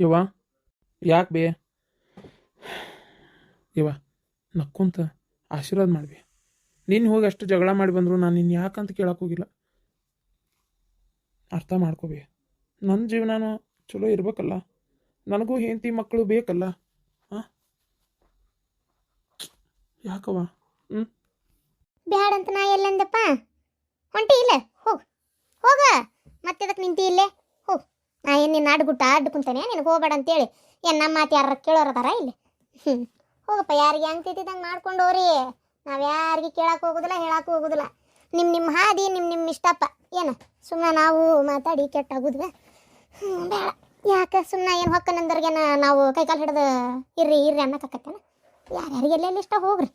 ಯವ್ವ ಯಾಕೆ ಬೇ? ಯವ್ವ ನಕ್ಕೊಂತ ಆಶೀರ್ವಾದ ಮಾಡ್ಬಿ. ನೀನು ಹೋಗಿ ಅಷ್ಟು ಜಗಳ ಮಾಡಿ ಬಂದರು ನಾನು ನಿನ್ನ ಯಾಕಂತ ಕೇಳಕ್ಕೆ ಹೋಗಿಲ್ಲ. ಅರ್ಥ ಮಾಡ್ಕೋಬಿ. ನನ್ನ ಜೀವನನೂ ಚಲೋ ಇರಬೇಕಲ್ಲ. ನನಗೂ ಹೆಂಡತಿ ಮಕ್ಕಳು ಬೇಕಲ್ಲ. ಹಾಂ ಯಾಕವ್ವ? ಹ್ಞೂ ಬ್ಯಾಡ ಅಂತ ನಾ ಎಲ್ಲಂದಪ್ಪ? ಹೊಂಟಿ ಇಲ್ಲ, ಹೋಗ. ಹೋಗ. ಮತ್ತೆ ಅದಕ್ಕೆ ನಿಂತಿ ಇಲ್ಲೇ. ನಾ ಏನು ನಿನ್ನ ಅಡ್ಗುಟ್ಟ ಅಡ್ಡು ಕುಂತಾನೆ? ನಿನಗೆ ಹೋಗ್ಬೇಡ ಅಂತೇಳಿ. ಏನು ನಮ್ಮ ಮಾತು ಯಾರ ಕೇಳೋರು ಅದಾರ ಇಲ್ಲಿ? ಹ್ಞೂ ಹೋಗಪ್ಪ, ಯಾರಿಗೆ ಹೆಂಗೆ ಮಾಡ್ಕೊಂಡು ಹೋಗ್ರಿ ನಾವು ಯಾರಿಗೆ ಕೇಳಕ್ಕೆ ಹೋಗೋದಿಲ್ಲ ಹೇಳಕ್ಕೆ ಹೋಗೋದಿಲ್ಲ. ನಿಮ್ಮ ನಿಮ್ಮ ಹಾದಿ ನಿಮ್ಮ ನಿಮ್ಮ ಇಷ್ಟಪ್ಪ. ಏನು? ಸುಮ್ಮನೆ ನಾವು ಮಾತಾಡಿ ಕೆಟ್ಟಾಗುದ್ವೆ ಹ್ಞೂ ಬೇಡ. ಯಾಕೆ ಸುಮ್ಮನೆ ಏನು ಹೊಕ್ಕನಂದರ್ಗೆ ನಾವು ಕೈಕಾಲು ಹಿಡ್ದು ಇರ್ರಿ ಇರ್ರಿ ಅನ್ನಕತ್ತೇನ? ಯಾರ್ಯಾರಿಗೆ ಎಲ್ಲೆಲ್ಲಿ ಇಷ್ಟ ಹೋಗ್ರಿ?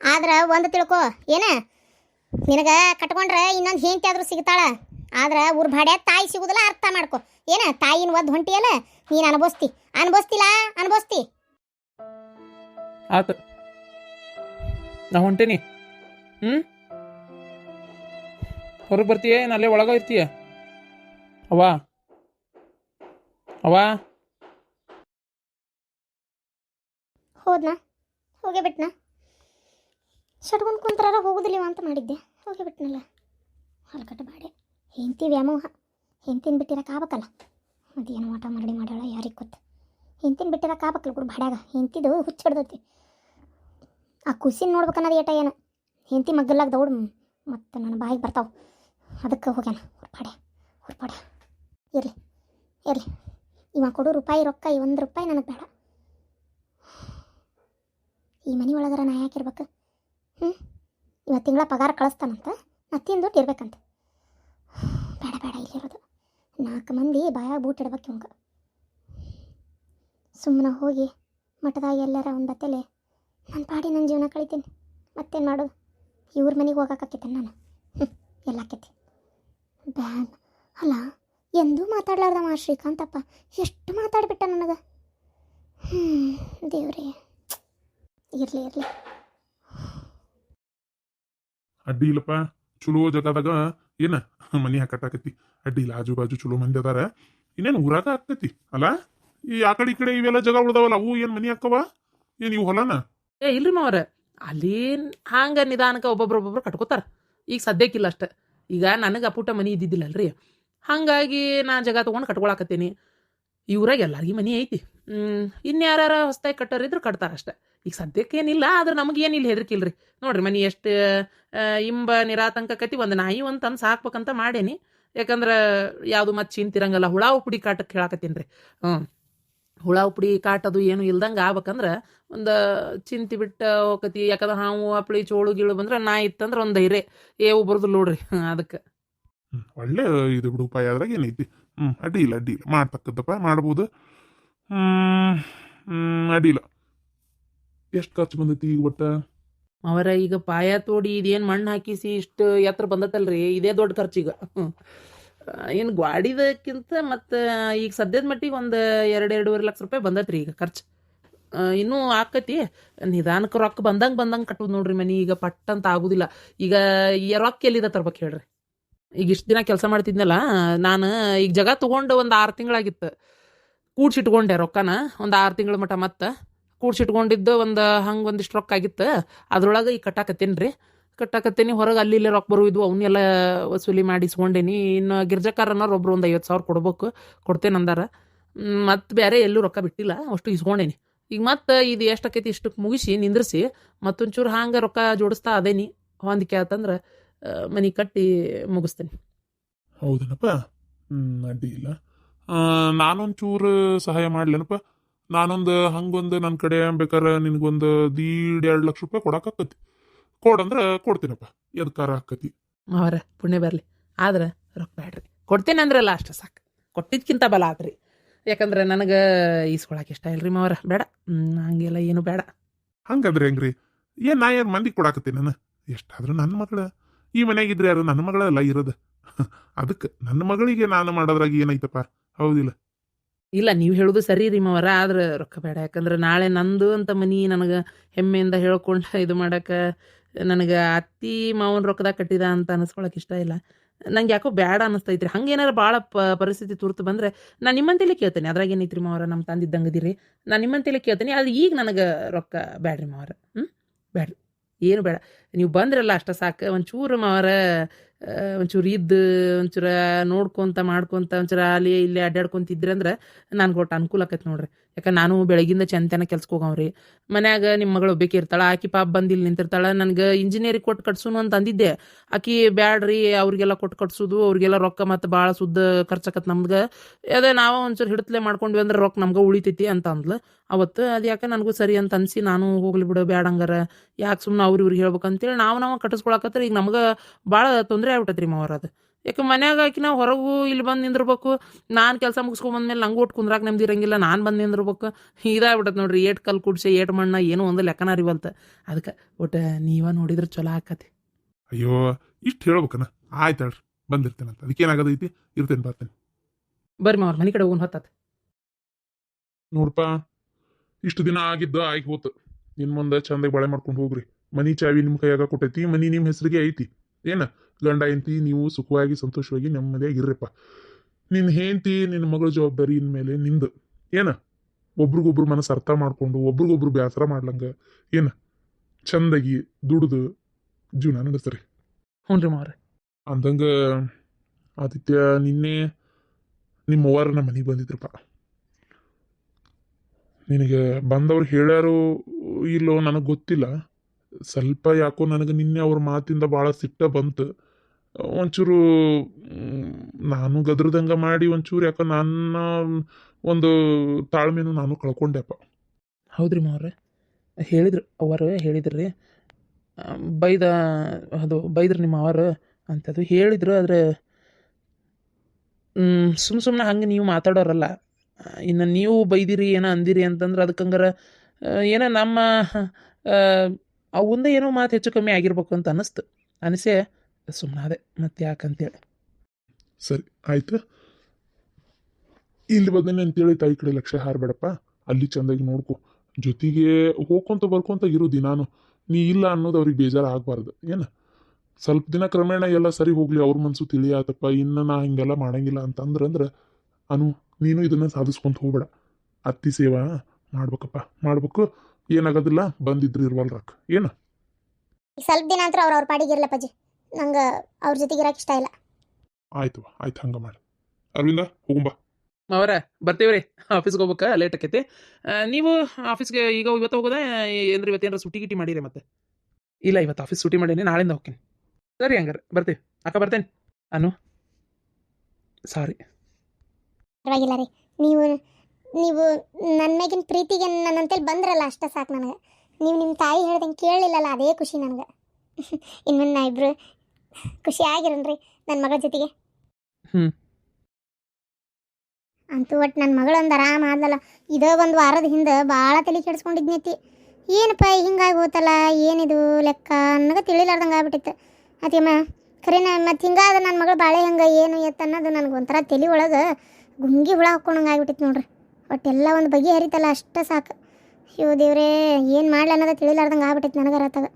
ಆದ್ರೆ ಒಂದು ತಿಳ್ಕೊ. ಏನ? ನಿನಗ ಕಟ್ಕೊಂಡ್ರೆ ಇನ್ನೊಂದು ಹೆಂಡತಿ ಆದರೂ ಸಿಗ್ತಾಳ? ಆದ್ರೆ ಊರ್ ಭಾಡ್ಯ ತಾಯಿ ಸಿಗುದಿಲ್ಲ ಅರ್ಥ ಮಾಡ್ಕೊ. ಏನ ತಾಯಿನ ಒದ್ದು ಹೊಂಟಿಯಲ್ಲ ನೀನು ಅನುಭವಿಸ್ತಿ. ಅನುಭವಿಸ್ತಿಲ್ಲ ಅನುಭವಿಸ್ತಿ. ಆತ. ನಾ ಹೊಂಟೇನಿ. ಹ್ಞೂ ಹೊರಗೆ ಬರ್ತೀಯ ಏನು ಅಲ್ಲೇ ಒಳಗ ಇರ್ತೀಯ? ಅವಾ ಅವಾ ಹೋದ್ನಾ? ಹೋಗೇ ಬಿಟ್ನಾ? ಸಡ್ಗೊಂಡ್ ಕುಂತ್ರಾರ ಹೋಗುದಿಲ್ಲ ಅಂತ ಮಾಡಿದ್ದೆ. ಹೋಗೇ ಬಿಟ್ನಲ್ಲ. ಹೊಲಕಟ್ಟ ಬಾಡೆ ಹೆಂಡತಿ ವ್ಯಾಮೋಹ. ಹೆಂಡ್ತಿನ ಬಿಟ್ಟಿರಕ್ಕೆ ಆಗ್ಬೇಕಲ್ಲ ಅದೇನು ಊಟ ಮಾಡಿ ಮಾಡ್ಯಾಳ ಯಾರಿಗೆ ಗೊತ್ತು? ಹೆಂಡ್ತಿನ ಬಿಟ್ಟಿರಕ್ಕೆ ಆಗ್ಬೇಕಲ್ಲ ಗುರು ಬಾಡ್ಯಾಗ. ಹೆಂಡ್ತಿದು ಹುಚ್ಚ ಹಿಡ್ದೈತಿ. ಆ ಕುಸಿನ ನೋಡ್ಬೇಕನ್ನೋದು ಏಟ ಏನು? ಹೆಂಡ್ತಿ ಮಗ್ಗಲಾಗ ದೌಡ್ ಮತ್ತು ನನ್ನ ಬಾಯಿಗೆ ಬರ್ತಾವೆ. ಅದಕ್ಕೆ ಹೋಗ್ಯಾನ ಹುರ್ಪಾಡೆ ಹುರ್ಪಾಡೆ ಇರಲಿ ಇರಲಿ. ಇವ ಕೊಡು ರೂಪಾಯಿ ರೊಕ್ಕ, ಈ ಒಂದು ರೂಪಾಯಿ ನನಗೆ ಬೇಡ. ಈ ಮನೆ ಒಳಗರ ನಾ ಯಾಕಿರ್ಬೇಕು ಹ್ಞೂ ಇವತ್ತು ತಿಂಗಳ ಪಗಾರ ಕಳಿಸ್ತಾನಂತ, ನಾ ತಿಂದು ಇರ್ಬೇಕಂತ. ಬೇಡ ನಾಲ್ಕು ಮಂದಿ ಬಾಯಾಗ ಬೂಟ್ ಇಡ್ಬೇಕು ಇವಂಗ. ಸುಮ್ಮನೆ ಹೋಗಿ ಮಠದಾಗ ಎಲ್ಲರ ಒಂದು ಬತ್ತಲೆ ನನ್ನ ಪಾಡಿ ನನ್ನ ಜೀವನ ಕಳಿತೀನಿ. ಮತ್ತೇನು ಮಾಡೋದು ಇವ್ರ ಮನೆಗೆ ಹೋಗಕ್ಕಾಕೈತೆ ನಾನು? ಹ್ಞೂ ಎಲ್ಲಾಕೈತಿ ಬ್ಯಾನ್. ಅಲ್ಲ, ಎಂದೂ ಮಾತಾಡ್ಲಾರ್ದವ ಆ ಶ್ರೀಕಾಂತಪ್ಪ. ಎಷ್ಟು ಮಾತಾಡ್ಬಿಟ್ಟ ನನಗೆ. ಹ್ಞೂ ದೇವ್ರಿ. ಇರಲಿ ಇರಲಿ. ಅಡ್ಡಿ ಇಲ್ಲಪ್ಪ. ಚಲೋ ಜಗದಾಗ ಏನ ಮನಿ ಹಾಕಟ್ಟಾಕತಿ ಅಡ್ಡಿ ಇಲ್ಲ. ಆಜು ಬಾಜು ಚಲೋ ಮಂದಿ ಅದಾರ. ಇನ್ನೇನು ಊರಾಗ ಆಗ್ತೈತಿ, ಅಲ್ಲ? ಈ ಆ ಕಡೆ ಈ ಕಡೆ ಇವೆಲ್ಲ ಜಗ ಉಳ್ದಾವಲ್ಲ, ಅವು ಏನ್ ಮನಿ ಹಾಕವ ಏನ್ ಇವು ಹೊಲನ? ಏ, ಇಲ್ರಿ ಮಾವ್ರೆ. ಅಲ್ಲಿ ಹಂಗ ನಿಧಾನಕ್ಕೆ ಒಬ್ಬೊಬ್ರು ಒಬ್ಬೊಬ್ರು ಕಟ್ಕೋತಾರ. ಈಗ ಸದ್ಯಕ್ಕಿಲ್ಲ ಅಷ್ಟೆ. ಈಗ ನನಗೆ ಅಪುಟ ಮನಿ ಇದ್ದಿದ್ದಿಲ್ಲಲ್ರಿ. ಹಾಗಾಗಿ ನಾ ಜಗ ತೊಗೊಂಡು ಕಟ್ಕೊಳಕತ್ತೀನಿ. ಇವ್ರಾಗ ಎಲ್ಲರಿಗೂ ಮನಿ ಐತಿ. ಇನ್ಯಾರ ಹೊಸ್ದಾಗಿ ಕಟ್ಟೋರಿದ್ರು ಕಟ್ತಾರ ಅಷ್ಟೆ. ಈಗ ಸದ್ಯಕ್ಕೇನಿಲ್ಲ ಆದ್ರೆ ನಮಗೇನಿಲ್ಲ ಹೆದರ್ಕಿಲ್ರಿ. ನೋಡ್ರಿ ಮನಿ ಎಷ್ಟು ಇಂಬ ನಿರಾತಂಕ ಕತಿ, ಒಂದು ನಾಯಿ ಒಂದು ತಂದು ಸಾಕ್ಬೇಕಂತ ಮಾಡೇನಿ. ಯಾಕಂದ್ರೆ ಯಾವುದು ಮತ್ತೆ ಚಿಂತಿರಂಗಲ್ಲ ಹುಳ ಪುಡಿ ಕಾಟಕ್ಕೆ ಹೇಳಾಕತ್ತೀನಿ ರೀ. ಹ್ಞೂ. ಹುಳ ಉಪ್ಪುಡಿ ಕಾಟದು ಏನು ಇಲ್ದಂಗೆ ಆಗ್ಬೇಕಂದ್ರೆ ಒಂದು ಚಿಂತಿ ಬಿಟ್ಟ ಹೋಗತಿ ಯಾಕಂದ್ರೆ ಹಾವು ಅಪ್ಳಿ ಚೋಳು, ಗೀಳು ಬಂದ್ರೆ ನಾ ಇತ್ತಂದ್ರೆ ಒಂದು ಧೈರ್ಯ. ಏವು ಬರೋದು ನೋಡ್ರಿ ಅದಕ್ಕೆ. ಒಳ್ಳೆ ಇದು ಬಿಡು ಉಪಾಯ. ಅದ್ರಾಗ ಏನೈತಿ ಹ್ಞೂ ಅಡ್ಡಿ ಇಲ್ಲ ಅಡ್ಡಿ ಇಲ್ಲ ಮಾಡ್ತಕ್ಕದ್ದಪ್ಪ ಮಾಡ್ಬೋದು. ಹ್ಮ್ ಹ್ಮ್ ಅಡ್ಡಿ ಇಲ್ಲ ಎಷ್ಟು ಖರ್ಚು ಬಂದೈತಿ ಈಗ ಒಟ್ಟ? ಅವರ ಈಗ ಪಾಯ ತೋಡಿ ಇದೇನು ಮಣ್ಣು ಹಾಕಿಸಿ ಇಷ್ಟು ಎತ್ತರ ಬಂದತ್ತಲ್ರಿ? ಇದೇ ದೊಡ್ಡ ಖರ್ಚೀಗ. ಏನು ಗ್ವಾಡಿದಕ್ಕಿಂತ ಮತ್ತು ಈಗ ಸದ್ಯದ ಮಟ್ಟಿಗೆ ಒಂದು ಎರಡು ಎರಡೂವರೆ ಲಕ್ಷ ರೂಪಾಯಿ ಬಂದತ್ರಿ ಈಗ ಖರ್ಚು. ಇನ್ನೂ ಆಕತಿ. ನಿಧಾನಕ್ಕೆ ರೊಕ್ಕ ಬಂದಂಗೆ ಬಂದಂಗೆ ಕಟ್ಟೋದು ನೋಡ್ರಿ ಮನಿ. ಈಗ ಪಟ್ ಅಂತ ಆಗುದಿಲ್ಲ. ಈಗ ರೊಕ್ಕ ಎಲ್ಲಿದ ತರ್ಬೇಕು ಹೇಳ್ರಿ? ಈಗ ಇಷ್ಟು ದಿನ ಕೆಲಸ ಮಾಡ್ತಿದ್ನಲ್ಲ, ನಾನು ಈಗ ಜಗ ತೊಗೊಂಡು ಒಂದು ಆರು ತಿಂಗಳಾಗಿತ್ತು. ಕೂಡ್ಸಿಟ್ಕೊಂಡೆ ರೊಕ್ಕನ. ಒಂದು ಆರು ತಿಂಗಳ ಮಟ್ಟ ಮತ್ತೆ. ಕೂಡ್ಸಿಟ್ಕೊಂಡಿದ್ದು ಒಂದು ಹಂಗೆ ಒಂದಿಷ್ಟು ರೊಕ್ಕ ಆಗಿತ್ತು, ಅದ್ರೊಳಗೆ ಈಗ ಕಟ್ಟಾಕತ್ತೇನೆ ರೀ ಕಟ್ಟಾಕತ್ತೇನಿ, ಹೊರಗೆ ಅಲ್ಲಿ ಇಲ್ಲೇ ರೊಕ್ಕ ಬರುವಿದ್ವು ಅವನ್ನೆಲ್ಲ ವಸೂಲಿ ಮಾಡಿಸ್ಕೊಂಡೇನಿ. ಇನ್ನು ಗಿರ್ಜಕಾರನವ್ರು ಒಬ್ರು ಒಂದು ಐವತ್ತು ಸಾವಿರ ಕೊಡ್ಬೇಕು, ಕೊಡ್ತೇನೆ ಅಂದಾರ. ಮತ್ತು ಬೇರೆ ಎಲ್ಲೂ ರೊಕ್ಕ ಬಿಟ್ಟಿಲ್ಲ, ಅಷ್ಟು ಇಸ್ಕೊಂಡೇನಿ. ಈಗ ಮತ್ತೆ ಇದು ಎಷ್ಟು ಆಕೈತಿ ಇಷ್ಟಕ್ಕೆ ಮುಗಿಸಿ, ನಿಂದ್ರಿಸಿ, ಮತ್ತೊಂಚೂರು ಹಾಂಗೆ ರೊಕ್ಕ ಜೋಡಿಸ್ತಾ ಅದೇನಿ. ಹೊಂದಿಕೆ ಆತಂದ್ರೆ ಮನೆ ಕಟ್ಟಿ ಮುಗಿಸ್ತೇನೆ. ಹೌದೇನಪ್ಪ? ಅಡ್ಡಿ ಇಲ್ಲ. ನಾನೊಂಚೂರು ಸಹಾಯ ಮಾಡ್ಲೇನಪ್ಪ? ನಾನೊಂದು ಹಂಗೊಂದು ನನ್ನ ಕಡೆ ಬೇಕಾದ್ರೆ ನಿನಗೊಂದು ದೀಡ್ ಎರಡು ಲಕ್ಷ ರೂಪಾಯಿ ಕೊಡಕ್ಕಾಕತಿ ಕೊಡಂದ್ರೆ ಕೊಡ್ತೀನಪ್ಪ. ಎದಕಾರ ಆಕತಿ ಅವರ ಪುಣ್ಯ ಬರಲಿ. ಆದ್ರೆ ರೊಕ್ಕ ಬೇಡ್ರಿ ಕೊಡ್ತೇನೆ ಅಂದ್ರಲ್ಲ ಅಷ್ಟು ಸಾಕು. ಕೊಟ್ಟಿದ್ಕಿಂತ ಬಲ ಆತ್ರಿ ಯಾಕಂದ್ರೆ ನನಗೆ ಈಸ್ಕೊಳಕ್ಕೆ ಇಷ್ಟ ಇಲ್ರಿ ಮಾವರ. ಬೇಡ. ಹಂಗೆಲ್ಲ ಏನು ಬೇಡ. ಹಂಗಂದ್ರೆ ಹೆಂಗ್ರಿ? ಏನ್ ನಾ ಏನ್ ಮಂದಿ ಕೊಡಾಕತ್ತೀನಿ ನಾನು? ಎಷ್ಟಾದ್ರೂ ನನ್ನ ಮಗಳ. ಈ ಮನೆಯಾಗಿದ್ರೆ ಯಾರು ನನ್ನ ಮಗಳಲ್ಲ ಇರೋದು. ಅದಕ್ಕೆ ನನ್ನ ಮಗಳಿಗೆ ನಾನು ಮಾಡೋದ್ರಾಗ ಏನೈತಪ್ಪ ಹೌದಿಲ್ಲ. ಇಲ್ಲ, ನೀವು ಹೇಳೋದು ಸರಿ ರೀ ಮಾವರ, ಆದ್ರೆ ರೊಕ್ಕ ಬೇಡ. ಯಾಕಂದ್ರೆ ನಾಳೆ ನಂದು ಅಂತ ಮನಿ ನನಗೆ ಹೆಮ್ಮೆಯಿಂದ ಹೇಳ್ಕೊಂಡು ಇದು ಮಾಡಕ್ಕೆ ನನಗೆ ಅತ್ತಿ ಮಾವನ ರೊಕ್ಕದಾಗ ಕಟ್ಟಿದ ಅಂತ ಅನಿಸ್ಕೊಳಕ್ಕೆ ಇಷ್ಟ ಇಲ್ಲ. ನಂಗೆ ಯಾಕೋ ಬೇಡ ಅನ್ನಿಸ್ತೈತ್ರಿ ಹಂಗೆ ಏನಾರ ಭಾಳ ಪ, ಪರಿಸ್ಥಿತಿ ತುರ್ತು ಬಂದರೆ ನಾನು ನಿಮ್ಮಂತೇಲಿ ಕೇಳ್ತೇನೆ. ಅದ್ರಾಗ ಏನೈತ್ರಿ ಮಾವರ ನಮ್ಮ ತಂದಿದ್ದಂಗದಿರಿ ನಾನು ನಿಮ್ಮಂತೇಲಿ ಕೇಳ್ತೇನೆ. ಅದು ಈಗ ನನಗೆ ರೊಕ್ಕ ಬೇಡ್ರಿ ಮಾವರ. ಹ್ಞೂ ಬೇಡ್ರಿ ಏನು ಬೇಡ ನೀವು ಬಂದ್ರಲ್ಲ ಅಷ್ಟ ಸಾಕು. ಒಂಚೂರು ಮಾವರ ಒಂಚೂರು ಇದ್ದು, ಒಂಚೂರು ನೋಡ್ಕೊಂತ ಮಾಡ್ಕೊಂತ ಒಂಚೂರು ಅಲ್ಲಿ ಇಲ್ಲಿ ಅಡ್ಡಾಡ್ಕೊಂತಿದ್ರಿ ಅಂದ್ರೆ ನನ್ಗೆ ಒಟ್ಟು ಅನುಕೂಲ ಆಕೈತೆ ನೋಡ್ರಿ. ಯಾಕಂದ್ರೆ ನಾನು ಬೆಳಗಿಂದ ಚಂತನ ಕೆಲ್ಸಕ್ಕೆ ಹೋಗವ್ರಿ. ಮನ್ಯಾಗ ನಿಮ್ಮ ಮಗಳು ಒಬ್ಬಾಕಿ ಇರ್ತಾಳ, ಆಕಿ ಪಾಪ ಬಂದು ಇಲ್ಲಿ ನಿಂತಿರ್ತಾಳ, ನನಗೆ ಇಂಜಿನಿಯರಿಂಗ್ ಕೊಟ್ಟು ಕಟ್ಸೋನು ಅಂತ ಅಂದಿದ್ದೆ. ಆಕಿ ಬ್ಯಾಡ್ರಿ, ಅವ್ರಿಗೆಲ್ಲ ಕೊಟ್ಟು ಕಟ್ಸೋದು, ಅವ್ರಿಗೆಲ್ಲ ರೊಕ್ಕ ಮತ್ತು ಭಾಳ ಸುದ್ದ ಖರ್ಚಾಕತ್ ನಮ್ಗೆ. ಅದೇ ನಾವು ಒಂಚೂರು ಹಿಡತ್ಲೆ ಮಾಡ್ಕೊಂಡ್ವಿ ಅಂದ್ರೆ ರೊಕ್ಕ ನಮ್ಗೆ ಉಳಿತೈತಿ ಅಂತ ಅಂದ್ಲು. ಅವತ್ತು ಅದು ಯಾಕೆ ನನಗೂ ಸರಿ ಅಂತ ಅನ್ಸಿ ನಾನು ಹೋಗ್ಲಿ ಬಿಡು, ಬ್ಯಾಡ ಹಂಗಾರ. ಯಾಕೆ ಸುಮ್ಮನೆ ಅವ್ರು ಇವ್ರಿಗೆ ಹೇಳ್ಬೇಕಂತೇಳಿ ನಾವು ನಾವು ಕಟ್ಟಿಸ್ಕೊಳಕತ್ರ, ಈಗ ನಮ್ಗೆ ಭಾಳ ತೊಂದರೆ ಆಗ್ಬಿಟ್ಟತ್ರಿ ಮಾವರ ಅದು. ಯಾಕೆ ಮನ್ಯಾಗ ಆಕಿ ನಾವು ಹೊರಗೂ ಇಲ್ಲಿ ಬಂದು ನಿಂದಿರ್ಬೇಕು? ನಾನು ಕೆಲಸ ಮುಗಿಸ್ಕೊಂಬಂದ್ಮೇಲೆ ನಂಗೆ ಒಟ್ಟು ಕುಂದ್ರಾಕ ನೆಮ್ಮದಿ ಇರಂಗಿಲ್ಲ ನಾನು ಬಂದು ನಿಂದಿರ್ಬೇಕು. ಇದಾಗ್ಬಿಟ್ಟತ್ ನೋಡ್ರಿ ಏಟ್ ಕಲ್ ಕುಡ್ಸಿ ಏಟ್ ಮಣ್ಣ ಏನೋ ಒಂದು ಲೆಕ್ಕನ ಅರಿವಲ್ತ ಅದಕ್ಕೆ ಒಟ್ಟು ನೀವ ನೋಡಿದ್ರೆ ಚಲೋ ಆಕತಿ. ಅಯ್ಯೋ ಇಷ್ಟು ಹೇಳ್ಬೇಕನ? ಆಯ್ತು ಹೇಳ್ರಿ ಅದಕ್ಕೆ ಅದಕ್ಕೇನಾಗದೈತಿ ಇರ್ತೇನೆ ಬರ್ತೇನೆ. ಬರ್ರಿ ಮಾವ್ರ ಮನೆ ಕಡೆ ಹೋಗಿ ಹೊತ್ತಾತ. ನೋಡ್ಪ ಇಷ್ಟು ದಿನ ಆಗಿದ್ದು ಆಗಿ ಹೋತು. ಇನ್ ಮುಂದೆ ಚಂದಾಗಿ ಬಳೆ ಮಾಡ್ಕೊಂಡು ಹೋಗ್ರಿ. ಮನಿ ಚಾವಿ ನಿಮ್ಮ ಕೈಯಾಗ ಕೊಟ್ಟೈತಿ ಮನಿ ನಿಮ್ಮ ಹೆಸರಿಗೆ ಐತಿ. ಏನ? ಗಂಡ ಹೆಂಡತಿ ನೀವು ಸುಖವಾಗಿ ಸಂತೋಷವಾಗಿ ನೆಮ್ಮದಿಯಾಗಿ ಇರ್ರಪ್ಪ. ನಿನ್ನ ಹೆಂಡತಿ ನಿನ್ನ ಮಗಳ ಜವಾಬ್ದಾರಿ ಇನ್ಮೇಲೆ ನಿಂದು. ಏನ? ಒಬ್ರಿಗೊಬ್ರು ಮನಸ್ಸು ಅರ್ಥ ಮಾಡ್ಕೊಂಡು ಒಬ್ರಿಗೊಬ್ರು ಬೇಸರ ಮಾಡ್ಲಂಗ. ಏನ? ಚಂದಾಗಿ ದುಡ್ದು ಜೀವನ ನಡೆಸ್ತಾರೆ ಹ್ಞೂ ರೀ ಮಾವ್ರ. ಅಂದಂಗ ಆದಿತ್ಯ ನಿನ್ನೆ ನಿಮ್ಮ ಅವ್ವಾರ ನಮ್ಮ ಮನೆಗೆ ಬಂದಿದ್ರಪ್ಪ. ನಿನಗೆ ಬಂದವ್ರು ಹೇಳ್ಯಾರೋ ಇಲ್ಲೋ ನನಗೆ ಗೊತ್ತಿಲ್ಲ. ಸ್ವಲ್ಪ ಯಾಕೋ ನನಗೆ ನಿನ್ನೆ ಅವ್ರ ಮಾತಿಂದ ಭಾಳ ಸಿಟ್ಟ ಬಂತು. ಒಂಚೂರು ನಾನು ಗದ್ರದಂಗ ಮಾಡಿ ಒಂಚೂರು ಯಾಕೋ ನನ್ನ ಒಂದು ತಾಳ್ಮೆನು ನಾನು ಕಳ್ಕೊಂಡೆಪ್ಪ. ಹೌದ್ರಿ ಮಾವ್ರೆ. ಹೇಳಿದ್ರು, ಅವರು ಹೇಳಿದ್ರು ರೀ ಬೈದ, ಅದು ಬೈದ್ರು ನಿಮ್ಮ ಅವರು ಅಂತದು ಹೇಳಿದ್ರು, ಆದರೆ ಸುಮ್ಮ ಸುಮ್ಮನೆ ಹಂಗೆ ನೀವು ಮಾತಾಡೋರಲ್ಲ. ಇನ್ನು ನೀವು ಬೈದಿರಿ, ಏನೋ ಅಂದಿರಿ ಅಂತಂದ್ರೆ ಅದಕ್ಕೆ ಏನ ಏನೋ ನಮ್ಮ ಅವಂದ ಏನೋ ಮಾತು ಹೆಚ್ಚು ಕಮ್ಮಿ ಆಗಿರ್ಬೇಕು ಅಂತ ಅನ್ನಿಸ್ತು. ಅನಿಸೆ ಸುಮ್ಮನೆ ಅದೇ ಮತ್ತೆ ಯಾಕಂತೇಳಿ. ಸರಿ, ಆಯ್ತು. ಇಲ್ಲಿ ಬಂದೇನೆ ಅಂತೇಳಿ ತಾಯಿ ಕಡೆ ಲಕ್ಷ ಹಾರಬೇಡಪ್ಪ. ಅಲ್ಲಿ ಚಂದಾಗಿ ನೋಡ್ಕೊ. ಜೊತೆಗೆ ಹೋಗ್ಕೊಂತ ಬರ್ಕೊಂತ ಇರೋ ದಿನಾನು. ನೀ ಇಲ್ಲ ಅನ್ನೋದು ಅವ್ರಿಗೆ ಬೇಜಾರು ಆಗಬಾರ್ದು ಏನು? ಸ್ವಲ್ಪ ದಿನ ಕ್ರಮೇಣ ಎಲ್ಲ ಸರಿ ಹೋಗ್ಲಿ, ಅವ್ರ ಮನಸ್ಸು ತಿಳಿಯಾತಪ್ಪ. ಇನ್ನು ನಾ ಹಿಂಗೆಲ್ಲ ಮಾಡಂಗಿಲ್ಲ ಅಂತಂದ್ರಂದ್ರೆ, ಅನು, ನೀನು ಇದನ್ನ ಸಾಧಿಸ್ಕೊಂತ ಹೋಗ್ಬೇಡ. ಅತ್ತಿ ಸೇವಾ ಮಾಡ್ಬೇಕಪ್ಪ. ಮಾಡ್ಬೇಕು. ಏನಾಗೋದಿಲ್ಲ? ಬಂದಿದ್ರು ಇರ್ವಲ್ರಕ್ ಏನು? ಸ್ವಲ್ಪ ದಿನ ಅಂತ ಅವ್ರ ಅವ್ರ ಪಾಡಿಗೆ ಇರ್ಲಪ್ಪಾಜಿ ನಂಗೆ ಅವ್ರ ಜೊತೆಗೆ ಇರಕ್ಕೆ ಇಷ್ಟ ಇಲ್ಲ. ಆಯ್ತು ಆಯ್ತು ಹಂಗೆ ಮಾಡಿ. ಅರವಿಂದ ಹೋಗುಂಬಾ ಅವರ ಬರ್ತೀವಿ ರೀ ಆಫೀಸ್ಗೆ ಹೋಗ್ಬೇಕಾ ಲೇಟ್ ಆಕೈತಿ. ಆ, ನೀವು ಆಫೀಸ್ಗೆ ಈಗ ಇವತ್ತು ಹೋಗೋದಾ? ಏನ್ರಿ ಇವತ್ತೇನಾರ ಸುಟಿ ಗಿಟಿ ಮಾಡಿರಿ ಮತ್ತೆ? ಇಲ್ಲ ಇವತ್ತು ಆಫೀಸ್ ಸುಟಿ ಮಾಡೀನಿ ನಾಳೆಯಿಂದ ಹೋಗ್ತೀನಿ. ಸರಿ ಹಂಗಾರೆ ಬರ್ತೀವಿ. ಅಕ್ಕ ಬರ್ತೇನೆ. ಅನು ಸಾರಿ. ಪರವಾಗಿಲ್ಲ ರೀ. ನೀವು ನೀವು ನನ್ನ ಮೇಗಿನ ಪ್ರೀತಿಗೆ ನನ್ನಂತೇಳಿ ಬಂದ್ರಲ್ಲ ಅಷ್ಟೇ ಸಾಕು ನನಗೆ. ನೀವು ನಿಮ್ಮ ತಾಯಿ ಹೇಳ್ದಂಗೆ ಕೇಳಲಿಲ್ಲಲ್ಲ ಅದೇ ಖುಷಿ ನನಗೆ. ಇನ್ನು ನಾ ಖುಷಿ ಖುಷಿಯಾಗಿರನ್ರಿ ನನ್ನ ಮಗಳ ಜೊತೆಗೆ. ಅಂತೂ ಒಟ್ಟು ನನ್ನ ಮಗಳೊಂದು ಆರಾಮ ಆದಲ್ಲ ಇದೇ ಒಂದು ವಾರದ ಹಿಂದೆ ಭಾಳ ತಲೆ ಕೆಡಿಸ್ಕೊಂಡಿದ್ನೈತಿ. ಏನಪ್ಪ ಹಿಂಗಾಗಿ ಹೋತಲ್ಲ ಏನಿದು ಲೆಕ್ಕ ಅನ್ನೋದು ತಿಳಿಲಾರ್ದಂಗೆ ಆಗ್ಬಿಟ್ಟಿತ್ತು. ಅದೇಮ್ಮ ಖರೇನ ಮತ್ತು ಹಿಂಗಾದ ನನ್ನ ಮಗಳು ಬಾಳೆ ಹೆಂಗೆ ಏನು ಎತ್ತ ಅನ್ನೋದು ನನಗೆ ಒಂಥರ ತಲೆ ಒಳಗೆ ಗುಂಗಿ ಹುಳ ಹಾಕ್ಕೊಂಡಂಗೆ ಆಗ್ಬಿಟ್ಟಿತ್ತು ನೋಡ್ರಿ. ಒಟ್ಟೆಲ್ಲ ಒಂದು ಬಗೆ ಹರಿತಲ್ಲ, ಅಷ್ಟೇ ಸಾಕು. ಅಯ್ಯೋ ದೇವ್ರೇ, ಏನು ಮಾಡ್ಲ ಅನ್ನೋದು ತಿಳಿಲಾರ್ದಂಗೆ ಆಗ್ಬಿಟ್ಟೈತೆ ನನಗೆ ರತ್ತಾಗ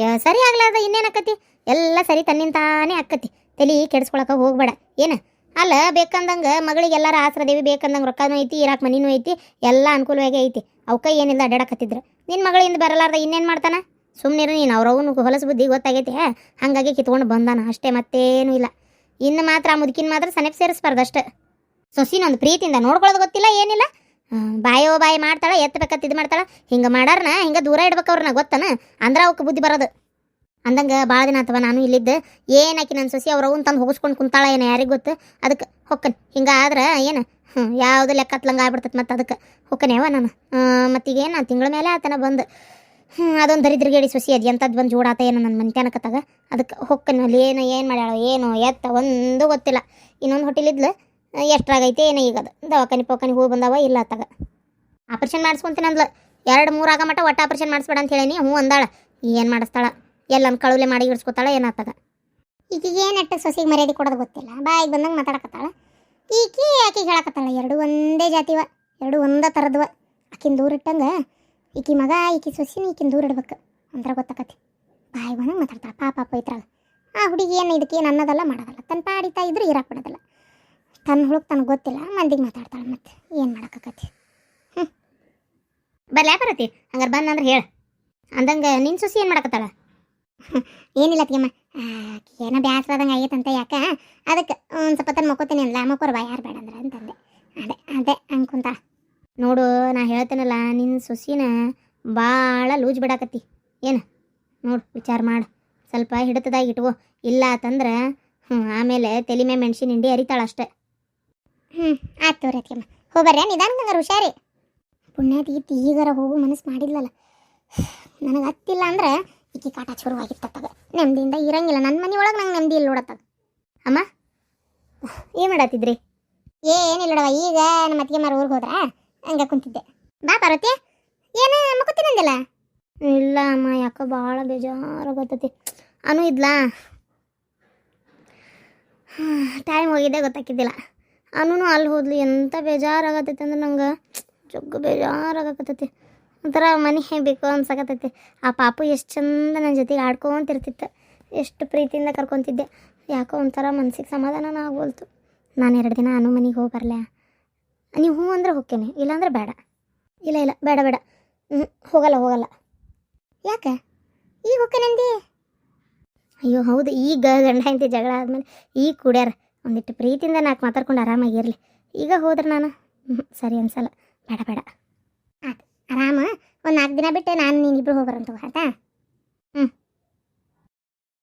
ಯಾ ಸರಿ ಆಗ್ಲಾರ್ದ, ಇನ್ನೇನು ಆಕತಿ? ಎಲ್ಲ ಸರಿ, ತನ್ನಿಂತಾನೇ ಆಕತಿ. ತಲೆ ಕೆಡಿಸ್ಕೊಳಕ ಹೋಗ್ಬೇಡ. ಏನು? ಅಲ್ಲ, ಬೇಕಂದಂಗೆ ಮಗಳಿಗೆ ಎಲ್ಲರ ಆಸರ ದೇವಿ ಬೇಕಂದಂಗೆ ರೊಕ್ಕನೂ ಐತಿ, ಇರಾಕ್ ಮನಿನೂ ಐತಿ, ಎಲ್ಲ ಅನುಕೂಲವಾಗಿ ಐತಿ. ಅವಕ್ಕ ಏನಿಲ್ಲ ಅಡ್ಡಾಡಕತ್ತಿದ್ರು ನಿನ್ನ ಮಗಳಿಂದ ಬರಲಾರ್ದ ಇನ್ನೇನು ಮಾಡ್ತಾನ? ಸುಮ್ಮನಿರು ನೀನು, ಅವ್ರವನು ಹೊಲಸು ಬುದ್ಧಿ ಗೊತ್ತಾಗೈತಿ ಹಾಗಾಗಿ ಕಿತ್ಕೊಂಡು ಬಂದಾನ. ಅಷ್ಟೇ ಮತ್ತೇನೂ ಇಲ್ಲ. ಇನ್ನು ಮಾತ್ರ ಆ ಮುದುಕಿನ ಮಾತ್ರ ಸನೆಪ್ ಸೇರಿಸ್ಬಾರ್ದು ಅಷ್ಟೇ. ಸೊಸಿನೊಂದು ಪ್ರೀತಿಯಿಂದ ನೋಡ್ಕೊಳ್ಳೋದು ಗೊತ್ತಿಲ್ಲ, ಏನಿಲ್ಲ. ಬಾಯೋ ಬಾಯಿ ಮಾಡ್ತಾಳ ಎತ್ತಬೇಕತ್ತ ಇದು ಮಾಡ್ತಾಳ. ಹಿಂಗೆ ಮಾಡಾರನ, ಹಿಂಗೆ ದೂರ ಇಡ್ಬೇಕು ಅವ್ರನ್ನ, ಗೊತ್ತನ? ಅಂದ್ರೆ ಅವಕ್ಕೆ ಬುದ್ಧಿ ಬರೋದು. ಅಂದಂಗೆ ಭಾಳ ದಿನ ಅಥವಾ ನಾನು ಇಲ್ಲಿದ್ದೆ. ಏನಾಕಿ ನನ್ನ ಸೊಸಿ ಅವ್ರ ಅವ್ನು ತಂದು ಹೋಗಿಸ್ಕೊಂಡು ಕುಂತಾಳ ಏನೋ ಯಾರಿಗೆ ಗೊತ್ತು? ಅದಕ್ಕೆ ಹೊಕ್ಕನ್. ಹಿಂಗಾದ್ರೆ ಏನು? ಹ್ಞೂ ಯಾವುದು ಲೆಕ್ಕ ಹತ್ಲಂಗೆ ಆಗ್ಬಿಡ್ತೈತೆ ಮತ್ತು ಅದಕ್ಕೆ ಹೊಕ್ಕನೇವ ನಾನು. ನಾನು ಮತ್ತೀಗ ಏನು? ತಿಂಗಳ ಮೇಲೆ ಆತನ ಬಂದು. ಹ್ಞೂ ಅದೊಂದು ದರಿದ್ರಗೇಡಿ ಸೊಸಿ ಅದು ಎಂಥದ್ದು ಬಂದು ಜೋಡಾತ ಏನೋ ನನ್ನ ಮನ್ತ್ಯಾನಕತ್ತಾಗ. ಅದಕ್ಕೆ ಹೊಕ್ಕನಲ್ಲಿ ಏನು ಏನು ಮಾಡ್ಯಾಳ, ಏನು, ಎತ್ತ, ಒಂದು ಗೊತ್ತಿಲ್ಲ. ಇನ್ನೊಂದು ಹೋಟೆಲಿದ್ಲು ಎಷ್ಟ್ರಾಗೈತೆ ಏನೋ ಈಗ ಅದು. ದವಾಖಾನೆ ಪವಾಖಾನಿ ಹೋಗಿ ಬಂದಾವ, ಇಲ್ಲ ಅತ್ತಾಗ ಆಪ್ರೇಷನ್ ಮಾಡಿಸ್ಕೊಂತೀನಿ ಅಂದ್ಲು. ಎರಡು ಮೂರು ಆಗ ಮಟ್ಟ ಒಟ್ಟು ಆಪ್ರೇಷನ್ ಮಾಡಿಸ್ಬೇಡ ಅಂತ ಹೇಳೀನಿ. ಹ್ಞೂ ಅಂದಾಳ. ಏನು ಮಾಡಿಸ್ತಾಳ? ಎಲ್ಲ ಕಳುವಲೆ ಮಾಡಿ ಇಡ್ಸ್ಕೊತಾಳ ಏನಾಗ್ತದ ಏನು ಅಟ್ಟ ಸೊಸಿಗೆ ಮರ್ಯಾದೆ ಕೊಡೋದು ಗೊತ್ತಿಲ್ಲ. ಬಾಯಿಗೆ ಬಂದಂಗೆ ಮಾತಾಡಕತ್ತಾಳ. ಈಕಿ ಆಕಿಗೆ ಹೇಳಕತ್ತಾಳ, ಎರಡು ಒಂದೇ ಜಾತಿವ, ಎರಡು ಒಂದೇ ಥರದ್ವ ಆಕಿನ ದೂರ ಇಟ್ಟಂಗೆ ಈಕಿ ಮಗ, ಈಕಿ ಸೊಸಿನ ಈಕಿನ ದೂರ ಇಡ್ಬೇಕು. ಅಂದ್ರೆ ಗೊತ್ತಾಕತಿ. ಬಾಯಿ ಬಂದಂಗೆ ಮಾತಾಡ್ತಾಳ, ಪಾಪ ಪೈತ್ರಾಗ ಆ ಹುಡುಗಿ ಏನು ಇದಕ್ಕೆ ಏನು ಅನ್ನೋದಲ್ಲ ಮಾಡೋದಲ್ಲ. ತನ್ನ ಪಾಡಿತಾ ಇದ್ರೂ ಇರಕ್ಕೆ ಬಿಡೋದಲ್ಲ. ತನ್ನ ಹುಳಕ್ಕೆ ತನಗೆ ಗೊತ್ತಿಲ್ಲ, ಮಂದಿಗೆ ಮಾತಾಡ್ತಾಳೆ ಮತ್ತೆ. ಏನು ಮಾಡೋಕ್ಕಾಗತ್ತೆ? ಹ್ಞೂ ಬರ್ಲ್ಯಾ ಬರತಿ ಹಂಗಾರೆ ಬಂದಂದ್ರೆ ಹೇಳು. ಅಂದಂಗೆ ನಿನ್ನ ಸೊಸಿ ಏನು ಮಾಡಕತ್ತಾಳ? ಏನಿಲ್ಲ ತಿಮ್ಮ ಏನೋ ಬ್ಯಾಸರಾದಂಗೆ ಆಗೈತಂತ ಯಾಕೆ? ಅದಕ್ಕೆ ಒಂದು ಸ್ವಲ್ಪ ತನ್ನ ಮಕ್ಕೋತೀನಿ ಅಲ್ಲ ಮಕ್ಕೋರ್ ಬಾ, ಯಾರು ಬೇಡ ಅಂದ್ರೆ ಅಂತಂದೆ. ಅದೇ ಅದೇ ಅನ್ಕೊಂತ. ನೋಡು, ನಾ ಹೇಳ್ತೇನಲ್ಲ ನಿನ್ನ ಸೊಸಿನ ಭಾಳ ಲೂಜ್ ಬಿಡಾಕತ್ತಿ. ಏನು? ನೋಡು, ವಿಚಾರ ಮಾಡು. ಸ್ವಲ್ಪ ಹಿಡಿತದಾಗಿ ಇಟ್ಕೋ. ಇಲ್ಲ ಅಂತಂದ್ರೆ ಹ್ಞೂ ಆಮೇಲೆ ತಲೆ ಮೇ ಮೆಣಸಿನ ಹಿಂಡಿ ಅರಿತಾಳೆ ಅಷ್ಟೆ. ಹ್ಞೂ ಆಯ್ತು ತೋರಿ ಅತ್ತಿಯಮ್ಮ ಹೋಗ್ಬರ್ರಿ ನಿಧಾನ ಹಂಗಾರೆ ಹುಷಾರಿ ಪುಣ್ಯಾತೀತಿ ಈಗಾರ ಹೋಗು ಮನಸ್ಸು ಮಾಡಿದ್ಲಲ್ಲ. ನನಗೆ ಹತ್ತಿಲ್ಲ ಅಂದ್ರೆ ಈಕಿ ಕಾಟ ಶುರುವಾಗಿರ್ತತ್ತಾಗ ನೆಮ್ಮದಿಯಿಂದ ಇರಂಗಿಲ್ಲ. ನನ್ನ ಮನೆ ಒಳಗೆ ನಂಗೆ ನೆಮ್ಮದಿ ಇಲ್ಲ ನೋಡತ್ತಾಗ ಅಮ್ಮ, ಏನು ಮಾಡತ್ತಿದ್ರಿ ಏನಿಲ್ಲ ನೋಡವ ಈಗ ನಮ್ಮ ಅತ್ತಿಗೆ ಮಾರು ಊರಿಗೆ ಹೋದ್ರ? ಹಂಗೆ ಕುಂತಿದ್ದೆ. ಬಾ ಪಾರ್ವತಿ. ಏನು ಮಕ್ಕೋತೀನಂದಿಲ್ಲ ಇಲ್ಲ ಅಮ್ಮ, ಯಾಕೋ ಭಾಳ ಬೇಜಾರು ಗೊತ್ತೈತಿ ಅನು ಇದ್ಲಾ? ಟೈಮ್ ಹೋಗಿದ್ದೆ ಗೊತ್ತಾಕಿದ್ದಿಲ್ಲ ಅನು ಅಲ್ಲಿ ಹೋದ್ಲಿ ಎಂಥ ಬೇಜಾರಾಗತ್ತೈತೆ ಅಂದ್ರೆ ನಂಗೆ. ಜಗ್ಗು ಬೇಜಾರಾಗತ್ತೈತಿ ಒಂಥರ ಮನೆ ಬೇಕು ಅನ್ಸಕತ್ತೈತಿ. ಆ ಪಾಪು ಎಷ್ಟು ಚಂದ ನನ್ನ ಜೊತೆಗೆ ಆಡ್ಕೊಂತಿರ್ತಿತ್ತು. ಎಷ್ಟು ಪ್ರೀತಿಯಿಂದ ಕರ್ಕೊತಿದ್ದೆ. ಯಾಕೋ ಒಂಥರ ಮನ್ಸಿಗೆ ಸಮಾಧಾನ ಆಗೋಲ್ತು ನಾನು ಎರಡು ದಿನ ಅನು ಮನೆಗೆ ಹೋಗಿ ಬರಲ. ನೀವು ಹ್ಞೂ ಅಂದ್ರೆ ಹೋಗ್ತೇನೆ ಇಲ್ಲಾಂದ್ರೆ ಬೇಡ. ಇಲ್ಲ ಇಲ್ಲ, ಬೇಡ ಬೇಡ. ಹ್ಞೂ ಹೋಗಲ್ಲ ಹೋಗಲ್ಲ. ಯಾಕೆ? ಈಗ ಹೋಗ್ತೇನೆ ಅಯ್ಯೋ, ಹೌದು, ಈಗ ಗಂಡ ಹೆಂಡತಿ ಜಗಳ ಆದಮೇಲೆ ಈಗ ಕುಡ್ಯಾರ. ಒಂದಿಟ್ಟು ಪ್ರೀತಿಯಿಂದ ನಾಲ್ಕು ಮಾತಾಡ್ಕೊಂಡು ಆರಾಮಾಗಿರಲಿ ಈಗ ಹೋದ್ರೆ ನಾನು? ಹ್ಞೂ ಸರಿ ಅನ್ಸಲ್ಲ. ಬೇಡ ಬೇಡ. ಆಯ್ತು ಆರಾಮ? ಒಂದು ನಾಲ್ಕು ದಿನ ಬಿಟ್ಟು ನಾನು ನೀನಿಬ್ರು ಹೋಗ್ಬರಂತ ಆಯ್ತಾ?